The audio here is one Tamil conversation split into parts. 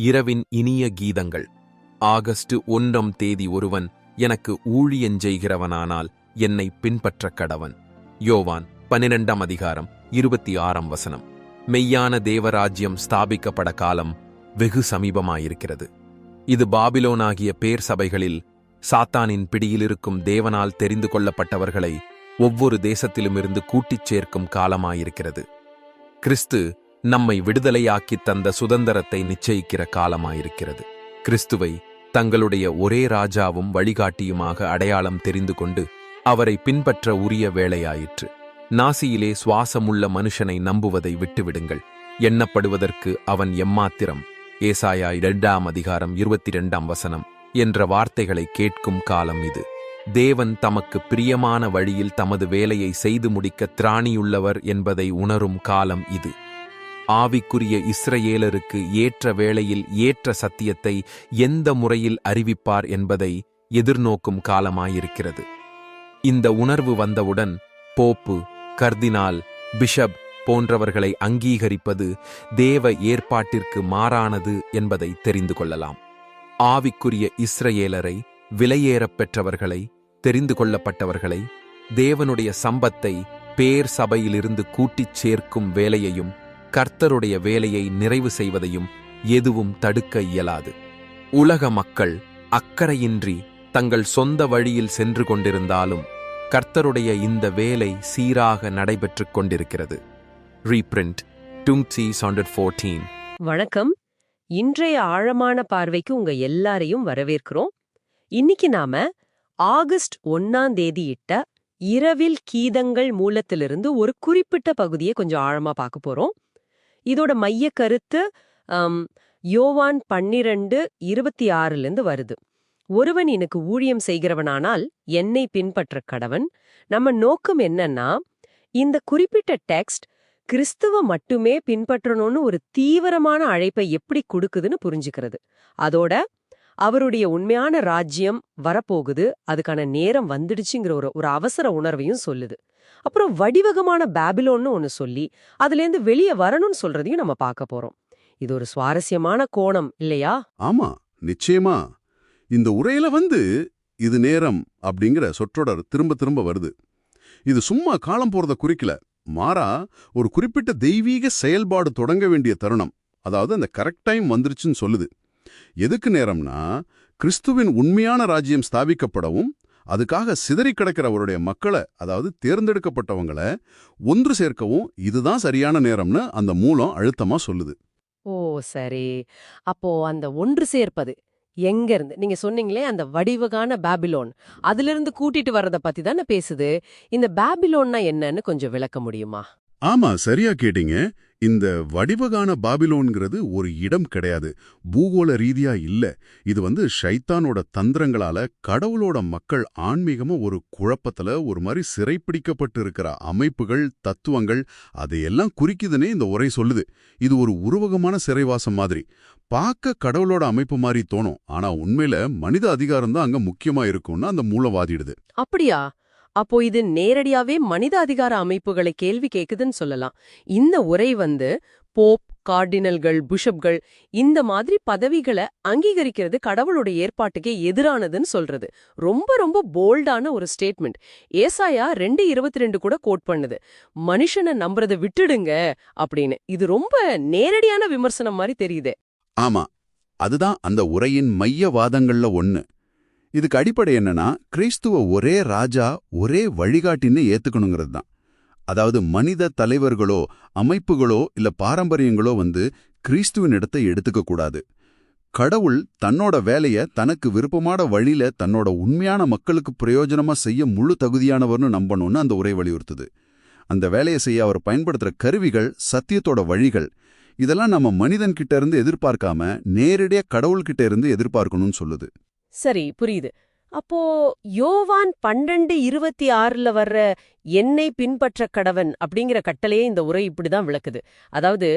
இரவின் இனிய கீதங்கள். ஆகஸ்ட் ஒன்றாம் தேதி ஒருவன் எனக்கு ஊழியஞ்செய்கிறவனானால் என்னை பின்பற்ற கடவன். யோவான் பன்னிரெண்டாம் அதிகாரம் இருபத்தி ஆறாம் வசனம். மெய்யான தேவராஜ்யம் ஸ்தாபிக்கப்பட காலம் வெகு சமீபமாயிருக்கிறது. இது பாபிலோனாகிய பேர் சபைகளில் சாத்தானின் பிடியிலிருக்கும் தேவனால் தெரிந்து கொள்ளப்பட்டவர்களை ஒவ்வொரு தேசத்திலுமிருந்து கூட்டிச் சேர்க்கும் காலமாயிருக்கிறது. கிறிஸ்து நம்மை விடுதலையாக்கி தந்த சுதந்திரத்தை நிச்சயிக்கிற காலமாயிருக்கிறது. கிறிஸ்துவை தங்களுடைய ஒரே ராஜாவும் வழிகாட்டியுமாக அடையாளம் தெரிந்து கொண்டு அவரை பின்பற்ற உரிய வேளையாயிற்று. நாசியிலே சுவாசமுள்ள மனுஷனை நம்புவதை விட்டுவிடுங்கள். எண்ணப்படுவதற்கு அவன் எம்மாத்திரம். ஏசாயா இரண்டாம் அதிகாரம் இருபத்தி இரண்டாம் வசனம் என்ற வார்த்தைகளை கேட்கும் காலம் இது. தேவன் தமக்கு பிரியமான வழியில் தமது வேலையை செய்து முடிக்க திராணியுள்ளவர் என்பதை உணரும் காலம் இது. ஆவிக்குரிய இஸ்ரவேலருக்கு ஏற்ற வேளையில் ஏற்ற சத்தியத்தை எந்த முறையில் அறிவிப்பார் என்பதை எதிர்நோக்கும் காலமாயிருக்கிறது. இந்த உணர்வு வந்தவுடன் போப்பு கர்தினால் பிஷப் போன்றவர்களை அங்கீகரிப்பது தேவ ஏற்பாட்டிற்கு மாறானது என்பதை தெரிந்து கொள்ளலாம். ஆவிக்குரிய இஸ்ரவேலரை விலையேறப் பெற்றவர்களை தெரிந்து கொள்ளப்பட்டவர்களை தேவனுடைய சம்பத்தை பேர் சபையிலிருந்து கூட்டிச் சேர்க்கும் வேலையையும் கர்த்தருடைய வேலையை நிறைவு செய்வதையும் எதுவும் தடுக்க இயலாது. உலக மக்கள் அக்கறையின்றி தங்கள் சொந்த வழியில் சென்று கொண்டிருந்தாலும் கர்த்தருடைய இந்த வேலை சீராக நடைபெற்றுக் கொண்டிருக்கிறது. டுங்சி சாண்டட் ஃபோர்டீன் வணக்கம். இன்றைய ஆழமான பார்வைக்கு உங்க எல்லாரையும் வரவேற்கிறோம். இன்னைக்கு நாம ஆகஸ்ட் ஒன்னாம் தேதி இட்ட இரவில் கீதங்கள் மூலத்திலிருந்து ஒரு குறிப்பிட்ட பகுதியை கொஞ்சம் ஆழமா பார்க்க போறோம். இதோட மைய கருத்து ஆம், யோவான் பன்னிரண்டு இருபத்தி ஆறுலேருந்து வருது. ஒருவன் எனக்கு ஊழியம் செய்கிறவனானால் என்னை பின்பற்ற கடவன். நம்ம நோக்கம் என்னன்னா இந்த குறிப்பிட்ட டெக்ஸ்ட் கிறிஸ்துவ மட்டுமே பின்பற்றணும்னு ஒரு தீவிரமான அழைப்பை எப்படி கொடுக்குதுன்னு புரிஞ்சுக்கிறது. அதோட அவருடைய உண்மையான ராஜ்யம் வரப்போகுது அதுக்கான நேரம் வந்துடுச்சுங்கிற ஒரு ஒரு அவசர உணர்வையும் சொல்லுது. அப்புறம் வடிவகமான பேபிலோன்னு ஒன்னு சொல்லி அதுலேருந்து வெளியே வரணும்னு சொல்றதையும் நம்ம பார்க்க போறோம். இது ஒரு சுவாரஸ்யமான கோணம் இல்லையா? ஆமா நிச்சயமா. இந்த உரையில வந்து இது நேரம் அப்படிங்கிற சொற்றொடர் திரும்ப திரும்ப வருது. இது சும்மா காலம் போறத குறிக்கல. மாறா ஒரு குறிப்பிட்ட தெய்வீக செயல்பாடு தொடங்க வேண்டிய தருணம். அதாவது அந்த கரெக்ட் டைம் வந்துருச்சுன்னு சொல்லுது. எதுக்கு நேரம்னா கிறிஸ்துவின் உண்மையான ராஜ்யம் ஸ்தாபிக்கப்படவும் அதுக்காக சிதறி கிடக்கிற அவருடைய மக்களை அதாவது தேர்ந்தெடுக்கப்பட்டவங்கள ஒன்று சேர்க்கவும் இதுதான் சரியான நேரம்னு அந்த மூலம் அழுத்தமா சொல்லுது. ஓ சரி. அப்போ அந்த ஒன்று சேர்ப்பது எங்க இருந்து நீங்க சொன்னீங்களே அந்த வடிவகான பேபிலோன். அதிலிருந்து கூட்டிட்டு வர்றத பத்தி தானே பேசுது. இந்த பேபிலோன்னா என்னன்னு கொஞ்சம் விளக்க முடியுமா? ஆமா சரியா கேட்டீங்க. இந்த வடிவகான பாபிலோன்கிறது ஒரு இடம் கிடையாது. பூகோள ரீதியா இல்ல. இது வந்து ஷைத்தானோட தந்திரங்களால கடவுளோட மக்கள் ஆன்மீகமா ஒரு குழப்பத்துல ஒரு மாதிரி சிறைப்பிடிக்கப்பட்டு இருக்கிற அமைப்புகள் தத்துவங்கள் அதையெல்லாம் குறிக்குதுன்னே இந்த உரை சொல்லுது. இது ஒரு உருவகமான சிறைவாசம் மாதிரி. பார்க்க கடவுளோட அமைப்பு மாதிரி தோணும். ஆனா உண்மையில மனித அதிகாரம் தான் அங்க முக்கியமா இருக்கும்னு அந்த மூலம் வாதிடுது. அப்படியா? அப்போ இது நேரடியாவே மனித அதிகார அமைப்புகளை கேள்வி கேக்குதுன்னு சொல்லலாம். இந்த உரை வந்து போப் கார்டினல்கள் புஷப்கள் இந்த மாதிரி பதவிகளை அங்கீகரிக்கிறது கடவுளோட ஏற்பாட்டுக்கே எதிரானதுன்னு சொல்றது. ரொம்ப ரொம்ப போல்டான ஒரு ஸ்டேட்மெண்ட் ஏசாயா ரெண்டு இருபத்தி ரெண்டு கூட கோட் பண்ணுது. மனுஷனை நம்புறதை விட்டுடுங்க அப்படின்னு. இது ரொம்ப நேரடியான விமர்சனம் மாதிரி தெரியுதே. ஆமா. அதுதான் அந்த உரையின் மைய வாதங்கள்ல ஒண்ணு. இதுக்கு அடிப்படை என்னன்னா கிறிஸ்துவ ஒரே ராஜா ஒரே வழிகாட்டின்னு ஏத்துக்கணுங்கிறது தான் அதாவது மனித தலைவர்களோ அமைப்புகளோ இல்ல பாரம்பரியங்களோ வந்து கிறிஸ்துவின் இடத்தை எடுத்துக்க கூடாது. கடவுள் தன்னோட வேலைய தனக்கு விருப்பமான வழியில தன்னோட உண்மையான மக்களுக்கு பிரயோஜனமா செய்ய முழு தகுதியானவர்னு நம்பணும்னு அந்த உரை வலியுறுத்துது. அந்த வேலையை செய்ய அவர் பயன்படுத்துற கருவிகள் சத்தியத்தோட வழிகள் இதெல்லாம் நம்ம மனிதன்கிட்ட இருந்து எதிர்பார்க்காம நேரடியா கடவுள்கிட்ட இருந்து எதிர்பார்க்கணும்னு சொல்லுது. சரி புரியுது. அப்போ யோவான் பன்னெண்டு இருபத்தி ஆறுல வர்ற என்னை பின்பற்ற கடவன் அப்படிங்கிற கட்டளையே இந்த உரை இப்படிதான் விளக்குது. அதாவது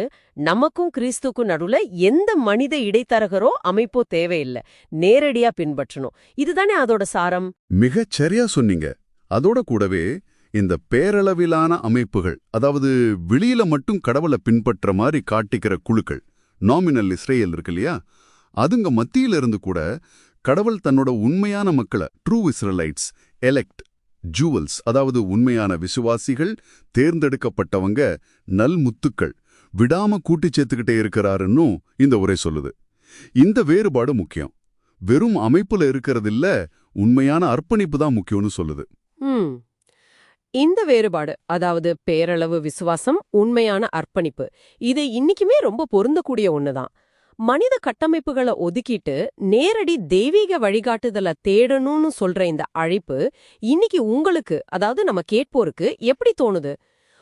நமக்கும் கிறிஸ்துக்கும் நடுவுல எந்த மனித இடைத்தரகரோ அமைப்போ தேவையில்லை. நேரடியா பின்பற்றணும். இதுதானே அதோட சாரம்? மிகச் சரியா சொன்னீங்க. அதோட கூடவே இந்த பேரளவிலான அமைப்புகள் அதாவது வெளியில மட்டும் கடவுளை பின்பற்ற மாதிரி காட்டிக்கிற குழுக்கள் நாமினல் இஸ்ரேல் இருக்கு இல்லையா? அதுங்க மத்தியில இருந்து கூட கடவுள் தன்னோட உண்மையான மக்களை ட்ரூ இஸ்ரலைட்ஸ் எலெக்ட் ஜூவல்ஸ் அதாவது உண்மையான விசுவாசிகள் தேர்ந்தெடுக்கப்பட்டவங்க நல் முத்துக்கள் விடாம கூட்டி சேர்த்துக்கிட்டே இருக்கிறாருன்னும் இந்த உரை சொல்லுது. இந்த வேறுபாடு முக்கியம். வெறும் அமைப்புல இருக்கிறதில்ல உண்மையான அர்ப்பணிப்பு தான் முக்கியம்னு சொல்லுது. இந்த வேறுபாடு அதாவது பேரளவு விசுவாசம் உண்மையான அர்ப்பணிப்பு இது இன்னிக்குமே ரொம்ப பொருந்தக்கூடிய ஒண்ணுதான். மனித கட்டமைப்புகளை ஒதுக்கிட்டு நேரடி தெய்வீக வழிகாட்டுதலை தேடணும்னு சொல்ற இந்த அழைப்பு இன்னைக்கு உங்களுக்கு அதாவது நம்ம கேட்போருக்கு எப்படி தோணுது?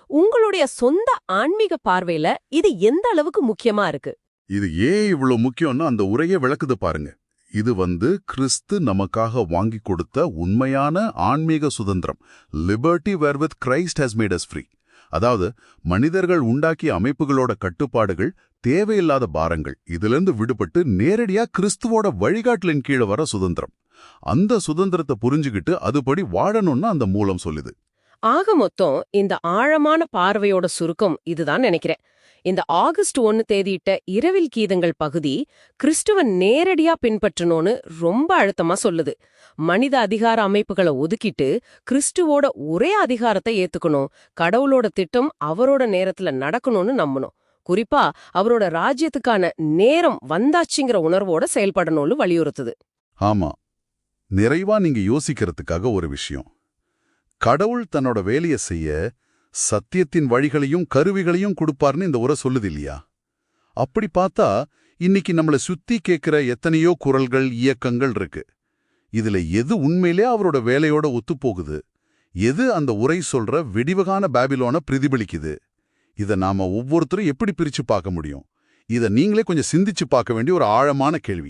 உங்களுடைய சொந்த ஆன்மீக பார்வையில இது எந்த அளவுக்கு முக்கியமா இருக்கு? இது ஏன் இவ்வளவு முக்கியம்னு அந்த உரையை விளக்குது பாருங்க. இது வந்து கிறிஸ்து நமக்காக வாங்கி கொடுத்த உண்மையான ஆன்மீக சுதந்திரம். Liberty where with Christ has made us free அதாவது மனிதர்கள் உண்டாக்கிய அமைப்புகளோட கட்டுப்பாடுகள் தேவையில்லாத பாரங்கள் இதிலிருந்து விடுபட்டு நேரடியா கிறிஸ்துவோட வழிகாட்டலின் கீழே வர சுதந்திரம். அந்த சுதந்திரத்தை புரிஞ்சுகிட்டு அதுபடி வாழணும்னு அந்த மூலம் சொல்லுது. ஆக மொத்தம் இந்த ஆழமான பார்வையோட சுருக்கம் இதுதான் நினைக்கிறேன். இந்த ஆகஸ்ட் ஒன்னு தேதியிட்ட இரவில் கீதங்கள் பகுதி கிறிஸ்துவன் நேரடியா பின்பற்றணும்னு ரொம்ப அழுத்தமா சொல்லுது. மனித அதிகார அமைப்புகளை ஒதுக்கிட்டு கிறிஸ்துவோட ஒரே அதிகாரத்தை ஏத்துக்கணும். கடவுளோட திட்டம் அவரோட நேரத்துல நடக்கணும்னு நம்பணும். குறிப்பா அவரோட ராஜ்யத்துக்கான நேரம் வந்தாச்சுங்கிற உணர்வோட செயல்படணும்னு வலியுறுத்துது. ஆமா. நிறைவா நீங்க யோசிக்கிறதுக்காக ஒரு விஷயம். கடவுள் தன்னோட வேலையை செய்ய சத்தியத்தின் வழிகளையும் கருவிகளையும் கொடுப்பார்னு இந்த உரை சொல்லுது இல்லையா அப்படி பார்த்தா இன்னைக்கு நம்மள சுத்தி கேட்கிற எத்தனையோ குரல்கள் இயக்கங்கள் இருக்கு. இதுல எது உண்மையிலே அவரோட வேலையோட ஒத்துப்போகுது? எது அந்த உரை சொல்ற வெடிவகான பாபிலோன பிரதிபலிக்குது? இத நாம ஒவ்வொருத்தரும் எப்படி பிரிச்சு பார்க்க முடியும்? இத நீங்களே கொஞ்சம் சிந்திச்சு பார்க்க வேண்டிய ஒரு ஆழமான கேள்வி.